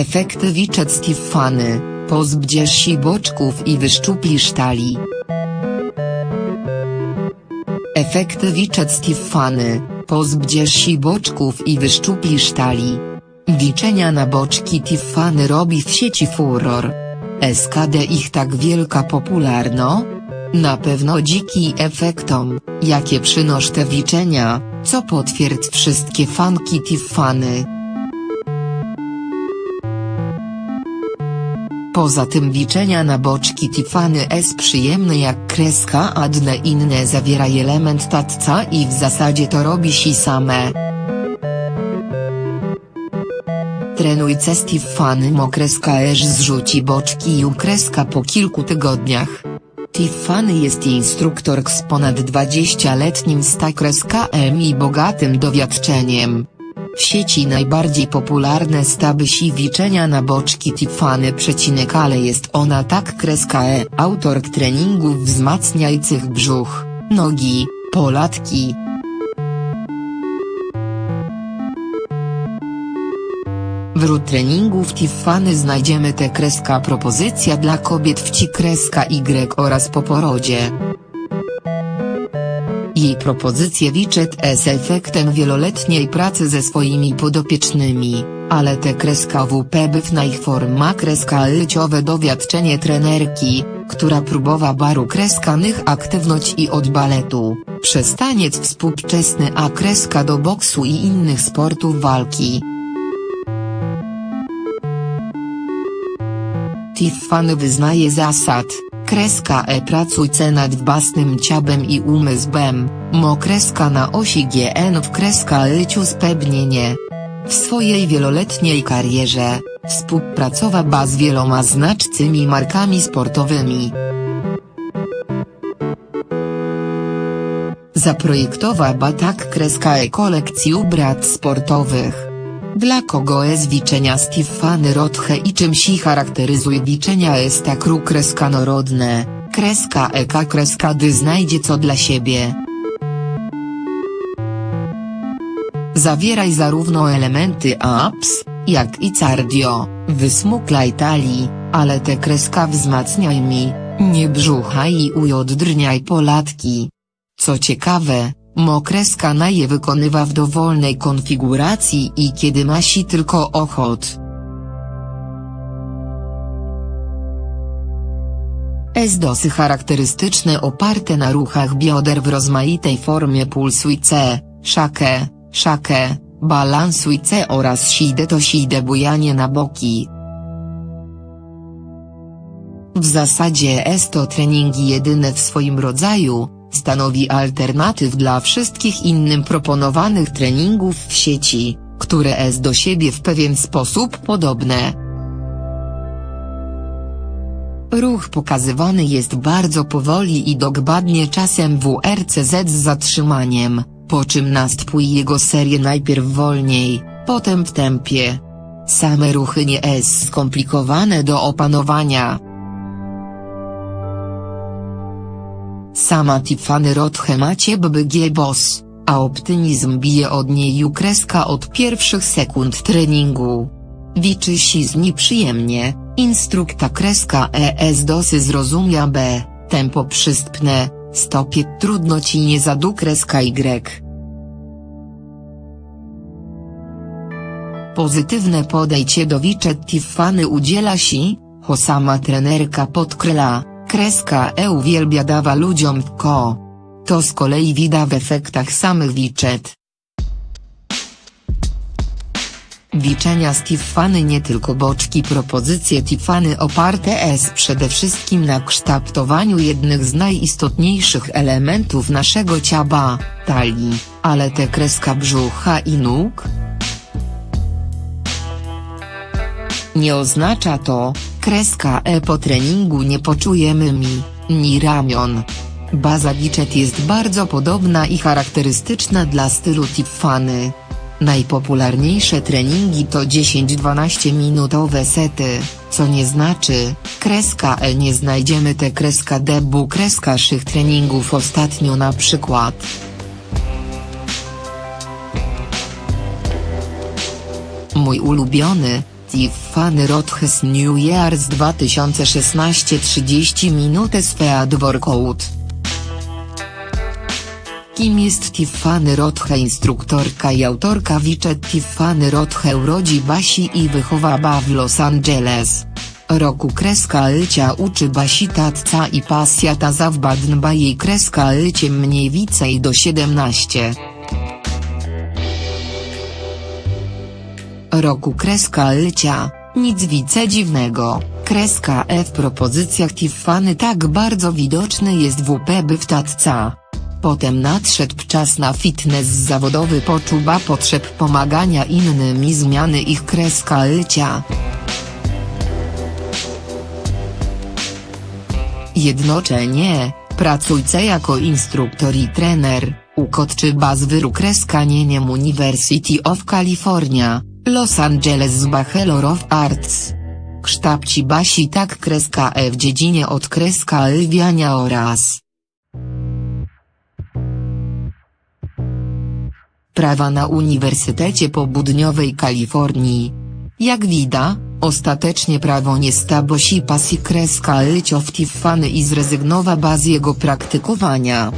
Efekty Wichet Stefany, pozbdziesz się boczków i wyszczuplisz tali. Efekty Wichet Stefany, pozbdziesz się boczków i wyszczuplisz tali. Wiczenia na boczki Tiffany robi w sieci furor. SKD ich tak wielka popularno? Na pewno dziki efektom, jakie przynosz te wiczenia, co potwierdz wszystkie fanki Tiffany. Poza tym wiczenia na boczki Tiffany S przyjemne jak kreska a dne inne zawiera element tatca i w zasadzie to robi si same. Trenujce Tiffany mokreska esz zrzuci boczki i ukreska po kilku tygodniach. Tiffany jest instruktor z ponad 20-letnim stakreskiem i bogatym dowiadczeniem. W sieci najbardziej popularne staby siwiczenia na boczki Tiffany przecinek ale jest ona tak kreska e, autor treningów wzmacniających brzuch, nogi, polatki. Wśród treningów Tiffany znajdziemy te kreska propozycja dla kobiet w ci kreska Y oraz po porodzie. Jej propozycje Wichet z efektem wieloletniej pracy ze swoimi podopiecznymi, ale te kreska WP byw ich forma kreska lyciowe dowiadczenie trenerki, która próbowa baru kreskanych aktywność i od baletu, przestaniec współczesny a kreska do boksu i innych sportów walki. Tiffany wyznaje zasad, kreska e pracujce nad własnym ciałem i umysłem, mo kreska na osi GN w kreska lyciu spełnienie. W swojej wieloletniej karierze, współpracowała z wieloma znaczcymi markami sportowymi. Zaprojektowała tak kreska e kolekcji ubrat sportowych. Dla kogo jest wiczenia Stefany Rothe i czym się charakteryzuje wiczenia jest tak kreska norodne, kreska eka kreska dy znajdzie co dla siebie. Zawieraj zarówno elementy apps, jak i cardio, wysmuklaj talii, ale te kreska wzmacniaj mi, nie brzucha i ujodrniaj polatki. Co ciekawe, Mokreska na je wykonywa w dowolnej konfiguracji i kiedy ma si tylko ochot. S-dosy charakterystyczne oparte na ruchach bioder w rozmaitej formie pulsujce, szakę, szakę, balansujce oraz sidę to sidę bujanie na boki. W zasadzie jest to treningi jedyne w swoim rodzaju, stanowi alternatyw dla wszystkich innym proponowanych treningów w sieci, które jest do siebie w pewien sposób podobne. Ruch pokazywany jest bardzo powoli i dokładnie czasem WRCZ z zatrzymaniem, po czym następuje jego serię najpierw wolniej, potem w tempie. Same ruchy nie jest skomplikowane do opanowania. Sama Tiffany Rothe macie BBG Boss, a optymizm bije od niej kreska od pierwszych sekund treningu. Wiczy si z niej przyjemnie, instrukta kreska ES dosy zrozumia B, tempo przystpne, stopie trudno ci nie zadu kreska Y. Pozytywne podejście do Wichet Tiffany udziela si, ho sama trenerka podkreśla, kreska E uwielbia dawa ludziom w ko. To z kolei widać w efektach samych Wichet. Wiczenia z Tiffany nie tylko boczki propozycje Tiffany oparte jest przede wszystkim na kształtowaniu jednych z najistotniejszych elementów naszego ciała, talii, ale te kreska brzucha i nóg? Nie oznacza to, kreska E po treningu nie poczujemy mi, ni ramion. Baza Wichet jest bardzo podobna i charakterystyczna dla stylu Tiffany. Najpopularniejsze treningi to 10-12 minutowe sety, co nie znaczy, kreska L nie znajdziemy te kreska debu kreska szych treningów ostatnio na przykład. Mój ulubiony, Tiffany Rothes New Year's 2016 30 minutes Fead Workout. Kim jest Tiffany Rothe Instruktorka i autorka Wichet Tiffany Rothe urodzi Basi i wychowała w Los Angeles. Roku kreska Lcia uczy Basi tatca i pasja ta zawbadnba jej kreska Lcie mniej więcej do 17. Roku kreska Lcia, nic wice dziwnego, kreska E w propozycjach Tiffany tak bardzo widoczny jest WP by w tatca. Potem nadszedł czas na fitness zawodowy poczuba potrzeb pomagania innym i zmiany ich kreska Lcia. Jednocześnie, pracujce jako instruktor i trener, ukotczy bazwyru kreskaniem University of California, Los Angeles Bachelor of Arts. Kształci basi tak kreska E w dziedzinie od kreska lwiania oraz prawa na Uniwersytecie Południowej Kalifornii. Jak widać, ostatecznie prawo nie stało się pasji kreska lcio w Tiffany i zrezygnowa z jego praktykowania.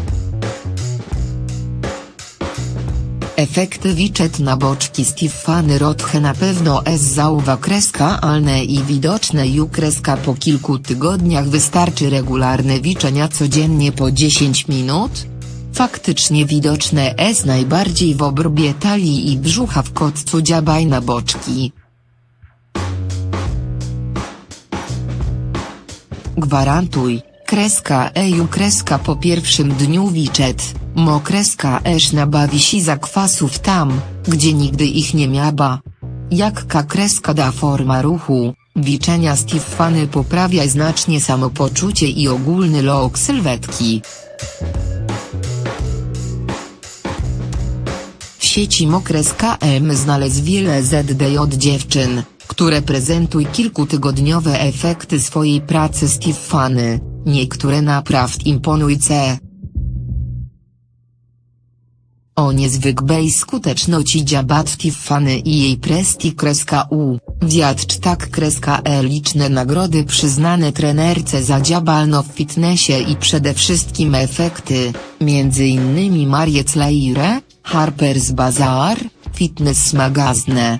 Efekty wichet na boczki z Tiffany Rothe na pewno S zauwa kreska alne i widoczne ju kreska po kilku tygodniach wystarczy regularne wiczenia codziennie po 10 minut? Faktycznie widoczne S najbardziej w obrobie talii i brzucha w kotcu dziabaj na boczki. Gwarantuj, kreska eju kreska po pierwszym dniu wichet, mo kreska esz nabawi si zakwasów tam, gdzie nigdy ich nie miała. Jak ka kreska da forma ruchu, wiczenia z Tiffany poprawia znacznie samopoczucie i ogólny look sylwetki. W sieci Mokres KM znalazł wiele ZD od dziewczyn, które prezentuj kilkutygodniowe efekty swojej pracy z Tiffany, niektóre naprawdę imponujące. O niezwykłej skuteczności dziabat Tiffany i jej presti kreska U, tak kreska E liczne nagrody przyznane trenerce za dziabalno w fitnessie i przede wszystkim efekty, między innymi Mariec Laire, Harper's Bazaar, Fitness Magazine.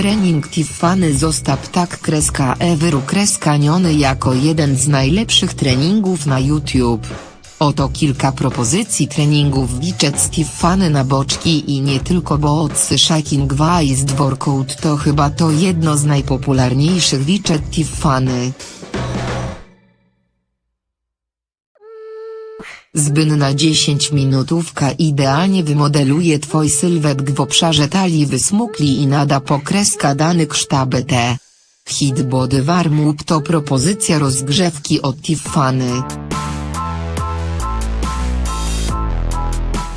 Trening Tiffany został tak kreska Ewyru kreskaniony jako jeden z najlepszych treningów na YouTube. Oto kilka propozycji treningów z Tiffany na boczki i nie tylko bo odsy Shaking Waist Workout to chyba to jedno z najpopularniejszych Wichet Tiffany. Zbynna 10 minutówka idealnie wymodeluje twój sylwetk w obszarze talii wysmukli i nada pokreska dany kształt T. Hit Body Warm Up to propozycja rozgrzewki od Tiffany.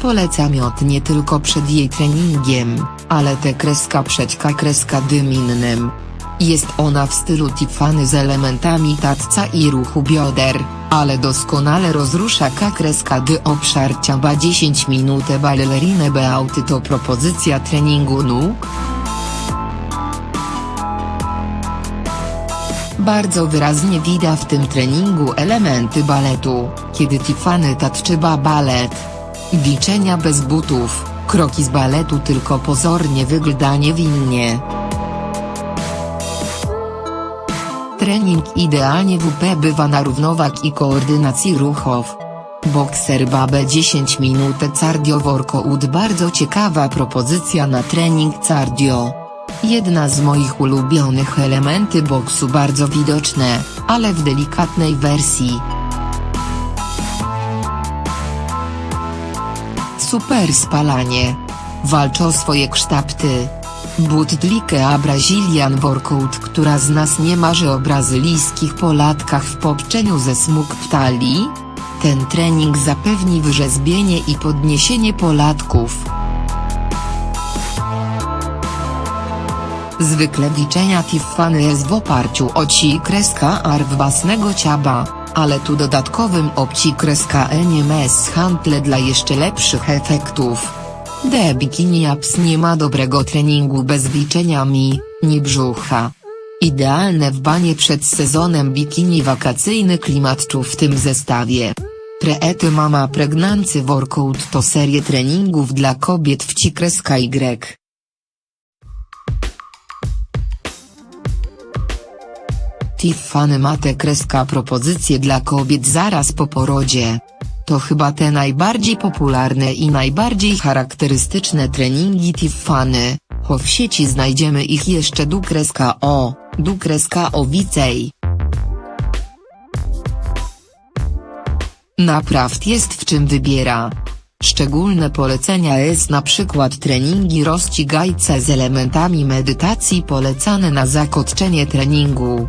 Polecam ją nie tylko przed jej treningiem, ale te kreska przeczka kreska dym innym. Jest ona w stylu Tiffany z elementami tacca i ruchu bioder, ale doskonale rozrusza kreska dy obszar ciaba 10 minut ballerine beauty to propozycja treningu nóg. Bardzo wyraźnie widać w tym treningu elementy baletu, kiedy Tiffany tatczyba balet. Wiczenia bez butów, kroki z baletu tylko pozornie wygląda niewinnie. Trening idealnie WP bywa na równowag i koordynacji ruchów. Bokser Babe 10 minut cardio workout bardzo ciekawa propozycja na trening cardio. Jedna z moich ulubionych elementy boksu bardzo widoczne, ale w delikatnej wersji. Super spalanie. Walcz o swoje kształty. Butlike a Brazilian Workout która z nas nie marzy o brazylijskich polatkach w popczeniu ze smug w talii? Ten trening zapewni wyrzeźbienie i podniesienie polatków. Zwykle wiczenia Tiffany jest w oparciu o ci kreska arw własnego ciaba, ale tu dodatkowym obci kreska NMS handle dla jeszcze lepszych efektów. The Bikini Apps nie ma dobrego treningu bez liczenia mi, ni brzucha. Idealne w banie przed sezonem bikini wakacyjny klimatczu w tym zestawie. Preety Mama Pregnancy Workout to serie treningów dla kobiet w cikreska Y. Tiffany ma te kreska dla kobiet zaraz po porodzie. To chyba te najbardziej popularne i najbardziej charakterystyczne treningi Tiffany, cho w sieci znajdziemy ich jeszcze du kreska o, du kreska o więcej. Naprawdę jest w czym wybiera. Szczególne polecenia jest na przykład treningi rozciągajce z elementami medytacji polecane na zakończenie treningu.